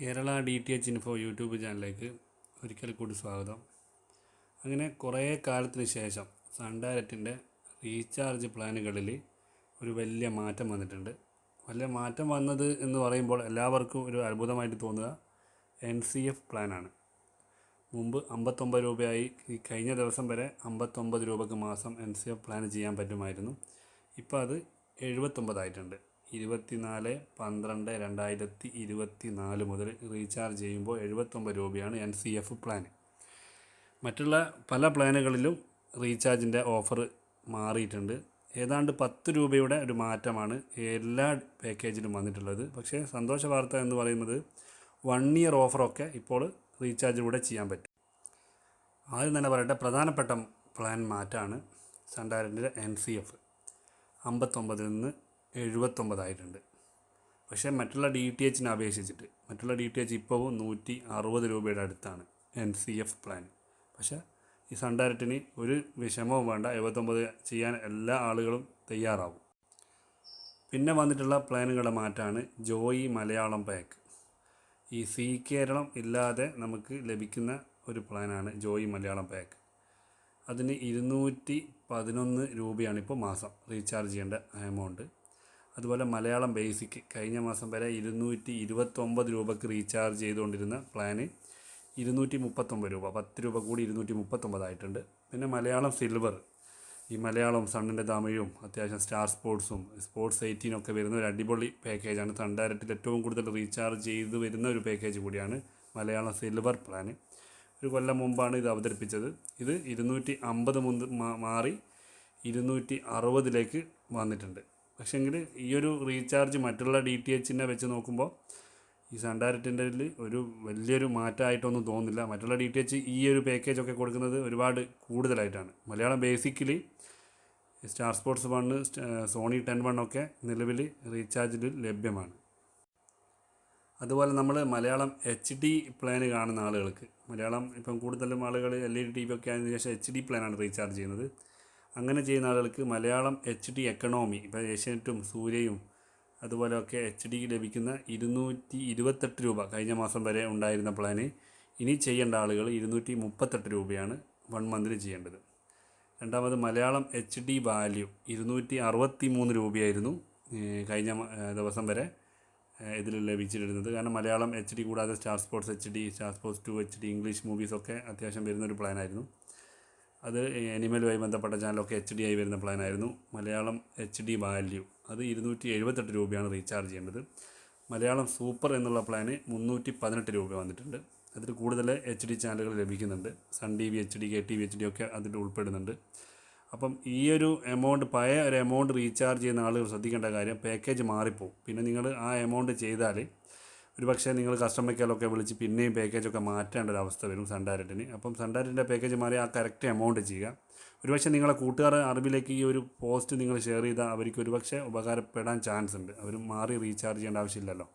Kerala D T H info YouTube ചാനലിലേക്ക് ഒരിക്കൽ കൂടി സ്വാഗതം. അങ്ങനെ കുറേ കാലത്തിന് ശേഷം സൺ ഡയറക്റ്റിന്റെ റീചാർജ് പ്ലാനുകളിൽ ഒരു വലിയ മാറ്റം വന്നിട്ടുണ്ട്. വലിയ മാറ്റം വന്നത് എന്ന് പറയുമ്പോൾ എല്ലാവർക്കും ഒരു അത്ഭുതമായിട്ട് തോന്നുക എൻ സി എഫ് പ്ലാനാണ്. മുമ്പ് അമ്പത്തൊമ്പത് രൂപയായി ഈ കഴിഞ്ഞ ദിവസം വരെ അമ്പത്തൊമ്പത് രൂപക്ക് മാസം എൻ സി എഫ് പ്ലാൻ ചെയ്യാൻ പറ്റുമായിരുന്നു. ഇപ്പോൾ അത് എഴുപത്തൊമ്പതായിട്ടുണ്ട്. ഇരുപത്തിനാല് പന്ത്രണ്ട് രണ്ടായിരത്തി ഇരുപത്തി നാല് മുതൽ റീചാർജ് ചെയ്യുമ്പോൾ എഴുപത്തൊമ്പത് രൂപയാണ് എൻ സി എഫ് പ്ലാൻ മറ്റുള്ള പല പ്ലാനുകളിലും റീചാർജിന്റെ ഓഫർ മാറിയിട്ടുണ്ട്. ഏതാണ്ട് പത്ത് രൂപയുടെ ഒരു മാറ്റമാണ് എല്ലാ പാക്കേജിലും വന്നിട്ടുള്ളത്. പക്ഷേ സന്തോഷ വാർത്ത എന്ന് പറയുന്നത് വൺ ഇയർ ഓഫറൊക്കെ ഇപ്പോൾ റീചാർജിലൂടെ ചെയ്യാൻ പറ്റും. ആദ്യം തന്നെ പറയട്ടെ പ്രധാനപ്പെട്ട പ്ലാൻ മാറ്റമാണ് സൺഡയറിന്റെ എൻ സി എഫ്. അമ്പത്തൊമ്പതിൽ നിന്ന് എഴുപത്തൊമ്പതായിട്ടുണ്ട്. പക്ഷേ മറ്റുള്ള ഡി ടി എച്ചിനെ അപേക്ഷിച്ചിട്ട് മറ്റുള്ള ഡി ടി എച്ച് ഇപ്പോഴും നൂറ്റി അറുപത് രൂപയുടെ അടുത്താണ് എൻ സി എഫ് പ്ലാൻ പക്ഷേ ഈ സൺ ഡയറക്റ്റിന് ഒരു വിഷമവും വേണ്ട എഴുപത്തൊമ്പത് ചെയ്യാൻ എല്ലാ ആളുകളും തയ്യാറാവും. പിന്നെ വന്നിട്ടുള്ള പ്ലാനുകളുടെ മാറ്റമാണ് ജോയി മലയാളം പാക്ക് ഈ സി കേരളം ഇല്ലാതെ നമുക്ക് ലഭിക്കുന്ന ഒരു പ്ലാനാണ് ജോയി മലയാളം പാക്ക് അതിന് ഇരുന്നൂറ്റി പതിനൊന്ന് രൂപയാണ് ഇപ്പോൾ മാസം റീചാർജ് ചെയ്യേണ്ട എമൗണ്ട് അതുപോലെ മലയാളം ബേസിക് കഴിഞ്ഞ മാസം വരെ ഇരുന്നൂറ്റി ഇരുപത്തൊമ്പത് രൂപക്ക് റീചാർജ് ചെയ്തുകൊണ്ടിരുന്ന പ്ലാന് ഇരുന്നൂറ്റി മുപ്പത്തൊമ്പത് രൂപ പത്ത് രൂപ കൂടി ഇരുന്നൂറ്റി മുപ്പത്തൊമ്പതായിട്ടുണ്ട് പിന്നെ മലയാളം സിൽവർ ഈ മലയാളം സണ്ണിന്റെ തമിഴും അത്യാവശ്യം സ്റ്റാർ സ്പോർട്സും സ്പോർട്സ് എയ്റ്റീനൊക്കെ വരുന്ന ഒരു അടിപൊളി പാക്കേജാണ് ഡയറക്റ്റിൽ ഏറ്റവും കൂടുതൽ റീചാർജ് ചെയ്ത് വരുന്ന ഒരു പാക്കേജ് കൂടിയാണ് മലയാളം സിൽവർ പ്ലാൻ ഒരു കൊല്ലം മുമ്പാണ് ഇത് അവതരിപ്പിച്ചത്. ഇത് ഇരുന്നൂറ്റി അമ്പത് മാറി ഇരുന്നൂറ്റി അറുപതിലേക്ക് വന്നിട്ടുണ്ട്. പക്ഷേങ്കിൽ ഈ ഒരു റീചാർജ് മറ്റുള്ള ഡി ടി എച്ചിനെ വെച്ച് നോക്കുമ്പോൾ ഈ സൺ ഡയറക്റ്റിന്റെ ഒരു വലിയൊരു മാറ്റമായിട്ടൊന്നും തോന്നുന്നില്ല. മറ്റുള്ള ഡി ടി എച്ച് ഈ ഒരു പാക്കേജ് ഒക്കെ കൊടുക്കുന്നത് ഒരുപാട് കൂടുതലായിട്ടാണ്. Malayalam basically star sports one Sony ten ഒക്കെ നിലവിൽ റീചാർജിൽ ലഭ്യമാണ്. അതുപോലെ നമ്മൾ മലയാളം എച്ച് ഡി പ്ലാൻ കാണുന്ന ആളുകൾക്ക് മലയാളം ഇപ്പം കൂടുതലും ആളുകൾ L E D T V ഒക്കെ ആയതിനു ശേഷം എച്ച് ഡി പ്ലാനാണ് റീചാർജ് ചെയ്യുന്നത്. അങ്ങനെ ചെയ്യുന്ന ആളുകൾക്ക് മലയാളം എച്ച് ഡി എക്കണോമി ഇപ്പോൾ ഏഷ്യാനെറ്റും സൂര്യയും അതുപോലെയൊക്കെ എച്ച് ഡി ലഭിക്കുന്ന ഇരുന്നൂറ്റി ഇരുപത്തെട്ട് രൂപ കഴിഞ്ഞ മാസം വരെ ഉണ്ടായിരുന്ന പ്ലാന് ഇനി ചെയ്യേണ്ട ആളുകൾ ഇരുന്നൂറ്റി മുപ്പത്തെട്ട് രൂപയാണ് വൺ മന്തിൽ ചെയ്യേണ്ടത്. രണ്ടാമത് മലയാളം എച്ച് ഡി വാല്യൂ ഇരുന്നൂറ്റി അറുപത്തി മൂന്ന് രൂപയായിരുന്നു കഴിഞ്ഞ ദിവസം വരെ ഇതിൽ ലഭിച്ചിരുന്നത്. കാരണം മലയാളം എച്ച് ഡി കൂടാതെ star sports H D star sports two H D English മൂവീസൊക്കെ അത്യാവശ്യം വരുന്നൊരു പ്ലാനായിരുന്നു അത് എനിമലുമായി ബന്ധപ്പെട്ട ചാനലൊക്കെ എച്ച് ഡി ആയി വരുന്ന plan Malayalam H D value അത് ഇരുന്നൂറ്റി എഴുപത്തെട്ട് രൂപയാണ് റീചാർജ് ചെയ്യേണ്ടത്. മലയാളം സൂപ്പർ എന്നുള്ള പ്ലാന് മുന്നൂറ്റി പതിനെട്ട് രൂപ വന്നിട്ടുണ്ട്. അതിൽ കൂടുതൽ എച്ച് ഡി ചാനലുകൾ ലഭിക്കുന്നുണ്ട്. Sun T V H D K T V H D ഒക്കെ അതിൽ ഉൾപ്പെടുന്നുണ്ട്. അപ്പം ഈ ഒരു എമൗണ്ട് പഴയ ഒരു എമൗണ്ട് റീചാർജ് ചെയ്യുന്ന ആളുകൾ ശ്രദ്ധിക്കേണ്ട കാര്യം പാക്കേജ് മാറിപ്പോവും. പിന്നെ നിങ്ങൾ ആ എമൗണ്ട് ചെയ്താൽ ഒരു പക്ഷേ നിങ്ങൾ കസ്റ്റമർ കെയറിലൊക്കെ വിളിച്ച് പിന്നെയും പാക്കേജൊക്കെ മാറ്റേണ്ട ഒരു അവസ്ഥ വരും സൺഡയറക്റ്റിന് അപ്പം സൺഡയറക്റ്റിന്റെ പാക്കേജ് മാറി ആ കറക്റ്റ് എമൗണ്ട് ചെയ്യുക. ഒരുപക്ഷെ നിങ്ങളെ കൂട്ടുകാർ അറിവിലേക്ക് ഈ ഒരു പോസ്റ്റ് നിങ്ങൾ ഷെയർ ചെയ്താൽ അവർക്ക് ഒരുപക്ഷെ ഉപകാരപ്പെടാൻ ചാൻസ് ഉണ്ട്. അവർ മാറി റീചാർജ് ചെയ്യേണ്ട ആവശ്യമില്ലല്ലോ.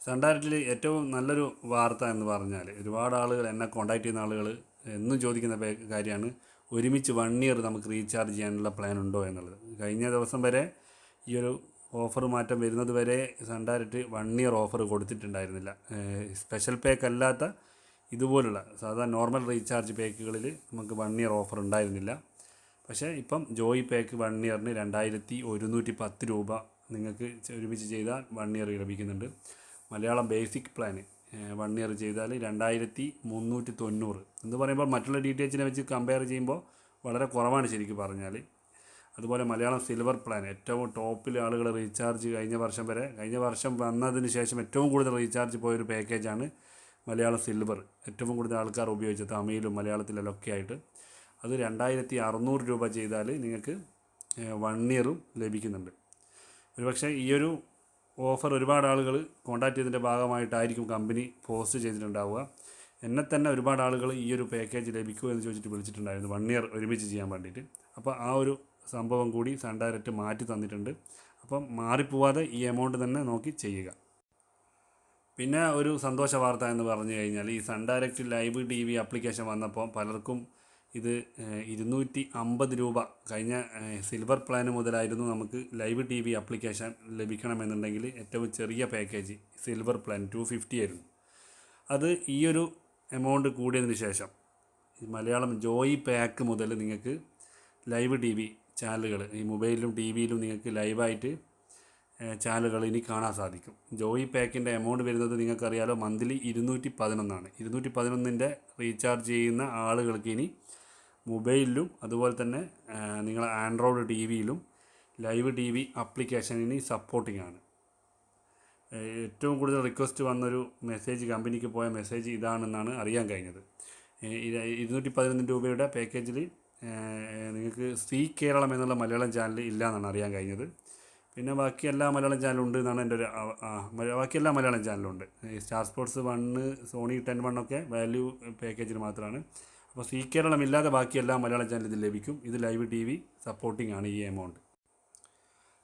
സൺഡയറക്റ്റിൽ ഏറ്റവും നല്ലൊരു വാർത്ത എന്ന് പറഞ്ഞാൽ ഒരുപാട് ആളുകൾ എന്നെ കോൺടാക്ട് ചെയ്യുന്ന ആളുകൾ എന്നും ചോദിക്കുന്ന കാര്യമാണ് ഒരുമിച്ച് വൺ ഇയർ നമുക്ക് റീചാർജ് ചെയ്യാനുള്ള പ്ലാൻ ഉണ്ടോ എന്നുള്ളത്. കഴിഞ്ഞ ദിവസം വരെ ഈ ഒരു ഓഫർ മാറ്റം വരുന്നത് വരെ ഡയറക്റ്റ് വൺ ഇയർ ഓഫർ കൊടുത്തിട്ടുണ്ടായിരുന്നില്ല. സ്പെഷ്യൽ പാക്ക് അല്ലാത്ത ഇതുപോലുള്ള സാധാരണ നോർമൽ റീചാർജ് പാക്കുകളിൽ നമുക്ക് വൺ ഇയർ ഓഫർ ഉണ്ടായിരുന്നില്ല. പക്ഷേ ഇപ്പം ജോയി പാക്ക് വൺ ഇയറിന് രണ്ടായിരത്തി ഒരുന്നൂറ്റി പത്ത് രൂപ നിങ്ങൾക്ക് ഒരുമിച്ച് ചെയ്താൽ വൺ ഇയർ ലഭിക്കുന്നുണ്ട്. Malayalam basic plan one year ചെയ്താൽ രണ്ടായിരത്തി മുന്നൂറ്റി തൊണ്ണൂറ്. എന്ന് പറയുമ്പോൾ മറ്റുള്ള ഡി ടി എച്ചിനെ വെച്ച് കമ്പയർ ചെയ്യുമ്പോൾ വളരെ കുറവാണ് ശരിക്കും പറഞ്ഞാൽ അതുപോലെ മലയാളം സിൽവർ പ്ലാൻ ഏറ്റവും ടോപ്പിൽ ആളുകൾ റീചാർജ് കഴിഞ്ഞ വർഷം വരെ കഴിഞ്ഞ വർഷം വന്നതിന് ശേഷം ഏറ്റവും കൂടുതൽ റീചാർജ് പോയൊരു പാക്കേജാണ് മലയാളം സിൽവർ ഏറ്റവും കൂടുതൽ ആൾക്കാർ ഉപയോഗിച്ചത് തമിഴിലും മലയാളത്തിലും ഒക്കെ ആയിട്ട്. അത് രണ്ടായിരത്തി അറുന്നൂറ് രൂപ ചെയ്താൽ നിങ്ങൾക്ക് വൺ ഇയറും ലഭിക്കുന്നുണ്ട്. ഒരുപക്ഷെ ഈ ഒരു ഓഫർ ഒരുപാട് ആളുകൾ കോൺടാക്ട് ചെയ്തതിന്റെ ഭാഗമായിട്ടായിരിക്കും കമ്പനി പോസ്റ്റ് ചെയ്തിട്ടുണ്ടാവുക. എന്നെ തന്നെ ഒരുപാട് ആളുകൾ ഈ ഒരു പാക്കേജ് ലഭിക്കുമോ എന്ന് ചോദിച്ചിട്ട് വിളിച്ചിട്ടുണ്ടായിരുന്നു. വൺ ഇയർ ഒരുമിച്ച് ചെയ്യാൻ വേണ്ടിയിട്ട്. അപ്പോൾ ആ ഒരു സംഭവം കൂടി സൺ ഡയറക്റ്റ് മാറ്റി തന്നിട്ടുണ്ട്. അപ്പം മാറിപ്പോവാതെ ഈ എമൗണ്ട് തന്നെ നോക്കി ചെയ്യുക. പിന്നെ ഒരു സന്തോഷ വാർത്ത എന്ന് പറഞ്ഞു കഴിഞ്ഞാൽ ഈ Sun direct live T V application വന്നപ്പോൾ പലർക്കും ഇത് ഇരുന്നൂറ്റി അമ്പത് രൂപ കഴിഞ്ഞ സിൽവർ പ്ലാൻ മുതലായിരുന്നു നമുക്ക് ലൈവ് ടി വി ആപ്ലിക്കേഷൻ ലഭിക്കണമെന്നുണ്ടെങ്കിൽ ഏറ്റവും ചെറിയ package silver plan two fifty ആയിരുന്നു. അത് ഈ ഒരു എമൗണ്ട് കൂടിയതിന് ശേഷം മലയാളം ജോയി പാക്ക് മുതൽ നിങ്ങൾക്ക് ലൈവ് ടി വി ചാനലുകൾ ഈ മൊബൈലിലും ടി വിയിലും നിങ്ങൾക്ക് ലൈവായിട്ട് ചാനലുകൾ ഇനി കാണാൻ സാധിക്കും. ജോയി പാക്കിന്റെ എമൗണ്ട് വരുന്നത് നിങ്ങൾക്കറിയാലോ മന്ത്ലി ഇരുന്നൂറ്റി പതിനൊന്നാണ് ഇരുന്നൂറ്റി പതിനൊന്നിന്റെ റീചാർജ് ചെയ്യുന്ന ആളുകൾക്ക് ഇനി മൊബൈലിലും അതുപോലെ തന്നെ നിങ്ങൾ ആൻഡ്രോയിഡ് ടി വിയിലും ലൈവ് ടി വി ആപ്ലിക്കേഷൻ ഇനി സപ്പോർട്ടിംഗ് ആണ്. ഏറ്റവും കൂടുതൽ റിക്വസ്റ്റ് വന്നൊരു മെസ്സേജ് കമ്പനിക്ക് പോയ മെസ്സേജ് ഇതാണെന്നാണ് അറിയാൻ കഴിഞ്ഞത്. ഇരുന്നൂറ്റി പതിനൊന്ന് രൂപയുടെ പാക്കേജിൽ നിങ്ങൾക്ക് സി കേരളം എന്നുള്ള മലയാളം ചാനൽ ഇല്ല എന്നാണ് അറിയാൻ കഴിഞ്ഞത്. പിന്നെ ബാക്കി എല്ലാ മലയാളം ചാനലും ഉണ്ട് എന്നാണ് എന്റെ ഒരു ബാക്കി എല്ലാ മലയാളം ചാനലും ഉണ്ട്. Star Sports one Sony Ten ഒക്കെ വാല്യൂ പാക്കേജിന് മാത്രമാണ്. അപ്പോൾ സി കേരളം ഇല്ലാതെ ബാക്കി എല്ലാ മലയാളം ചാനലും ഇത് ലഭിക്കും. ഇത് ലൈവ് ടി വി സപ്പോർട്ടിംഗ് ആണ് ഈ എമൗണ്ട്.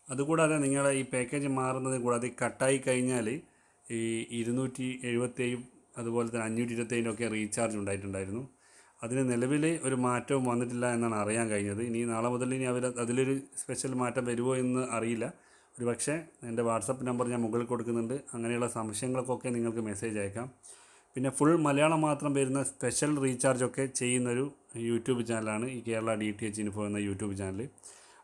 അതുകൂടാതെ നിങ്ങൾ ഈ പാക്കേജ് മാറുന്നത് കൂടാതെ കട്ടായി കഴിഞ്ഞാൽ ഈ ഇരുന്നൂറ്റി എഴുപത്തേഴും അതുപോലെ തന്നെ അഞ്ഞൂറ്റി ഇരുപത്തേഴിനൊക്കെ റീചാർജ് ഉണ്ടായിട്ടുണ്ടായിരുന്നു. അതിന് നിലവിൽ ഒരു മാറ്റവും വന്നിട്ടില്ല എന്നാണ് അറിയാൻ കഴിഞ്ഞത്. ഇനി നാളെ മുതൽ ഇനി അവർ അതിലൊരു സ്പെഷ്യൽ മാറ്റം വരുമോ എന്ന് അറിയില്ല. ഒരു പക്ഷേ എന്റെ വാട്സപ്പ് നമ്പർ ഞാൻ മുകളിൽ കൊടുക്കുന്നുണ്ട്. അങ്ങനെയുള്ള സംശയങ്ങൾക്കൊക്കെ നിങ്ങൾക്ക് മെസ്സേജ് അയക്കാം. പിന്നെ ഫുൾ മലയാളം മാത്രം വരുന്ന സ്പെഷ്യൽ റീചാർജ് ഒക്കെ ചെയ്യുന്നൊരു യൂട്യൂബ് ചാനലാണ് ഈ Kerala D T H info എന്ന യൂട്യൂബ് ചാനൽ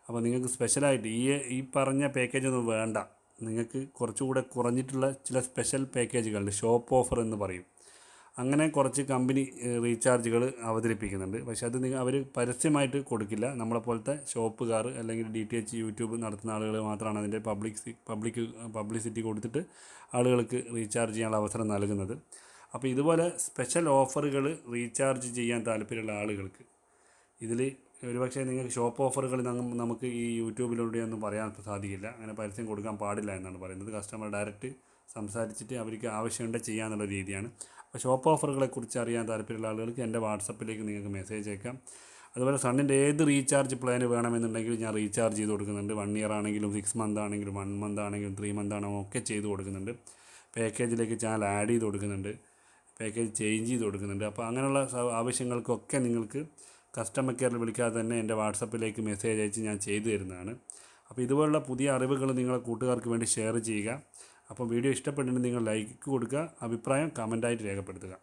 അപ്പോൾ നിങ്ങൾക്ക് സ്പെഷ്യലായിട്ട് ഈ ഈ പറഞ്ഞ പാക്കേജ് ഒന്നും വേണ്ട. നിങ്ങൾക്ക് കുറച്ചുകൂടെ കുറഞ്ഞിട്ടുള്ള ചില സ്പെഷ്യൽ പാക്കേജുകളുണ്ട് ഷോപ്പ് ഓഫർ എന്ന് പറയും. അങ്ങനെ കുറച്ച് കമ്പനി റീചാർജുകൾ അവതരിപ്പിക്കുന്നുണ്ട്. പക്ഷേ അത് നിങ്ങൾ അവർ പരസ്യമായിട്ട് കൊടുക്കില്ല. നമ്മളെപ്പോലത്തെ ഷോപ്പുകാർ അല്ലെങ്കിൽ ഡി ടി എച്ച് യൂട്യൂബ് നടത്തുന്ന ആളുകൾ മാത്രമാണ് അതിന്റെ പബ്ലിക് പബ്ലിക് പബ്ലിസിറ്റി കൊടുത്തിട്ട് ആളുകൾക്ക് റീചാർജ് ചെയ്യാനുള്ള അവസരം നൽകുന്നത്. അപ്പോൾ ഇതുപോലെ സ്പെഷ്യൽ ഓഫറുകൾ റീചാർജ് ചെയ്യാൻ താല്പര്യമുള്ള ആളുകൾക്ക് ഇതിൽ ഒരുപക്ഷെ നിങ്ങൾക്ക് ഷോപ്പ് ഓഫറുകൾ നമുക്ക് ഈ യൂട്യൂബിലൂടെ ഒന്നും പറയാൻ സാധിക്കില്ല. അങ്ങനെ പരസ്യം കൊടുക്കാൻ പാടില്ല എന്നാണ് പറയുന്നത്. കസ്റ്റമർ ഡയറക്റ്റ് സംസാരിച്ചിട്ട് അവർക്ക് ആവശ്യമുണ്ട് ചെയ്യാന്നുള്ള രീതിയാണ്. അപ്പോൾ ഷോപ്പ് ഓഫറുകളെ കുറിച്ച് അറിയാൻ താല്പര്യമുള്ള ആളുകൾക്ക് എന്റെ വാട്സപ്പിലേക്ക് നിങ്ങൾക്ക് മെസ്സേജ് അയക്കാം. അതുപോലെ സണ്ണിന്റെ ഏത് റീചാർജ് പ്ലാൻ വേണമെന്നുണ്ടെങ്കിൽ ഞാൻ റീചാർജ് ചെയ്ത് കൊടുക്കുന്നുണ്ട്. വൺ ഇയർ ആണെങ്കിലും സിക്സ് മന്ത് ആണെങ്കിലും വൺ മന്ത് ആണെങ്കിലും ത്രീ മന്ത് ആണെങ്കിലും ഒക്കെ ചെയ്ത് കൊടുക്കുന്നുണ്ട്. പാക്കേജിലേക്ക് ചാനൽ ആഡ് ചെയ്ത് കൊടുക്കുന്നുണ്ട്. പാക്കേജ് ചേഞ്ച് ചെയ്ത് കൊടുക്കുന്നുണ്ട്. അപ്പോൾ അങ്ങനെയുള്ള ആവശ്യങ്ങൾക്കൊക്കെ നിങ്ങൾക്ക് കസ്റ്റമർ കെയറിൽ വിളിക്കാതെ തന്നെ എന്റെ വാട്സപ്പിലേക്ക് മെസ്സേജ് അയച്ച് ഞാൻ ചെയ്തു തരുന്നതാണ്. അപ്പോൾ ഇതുപോലുള്ള പുതിയ അറിവുകൾ നിങ്ങളെ കൂട്ടുകാർക്ക് വേണ്ടി ഷെയർ ചെയ്യുക. അപ്പോൾ വീഡിയോ ഇഷ്ടപ്പെട്ടിട്ടുണ്ടെങ്കിൽ നിങ്ങൾ ലൈക്ക് കൊടുക്കുക അഭിപ്രായം കമന്റായിട്ട് രേഖപ്പെടുത്തുക.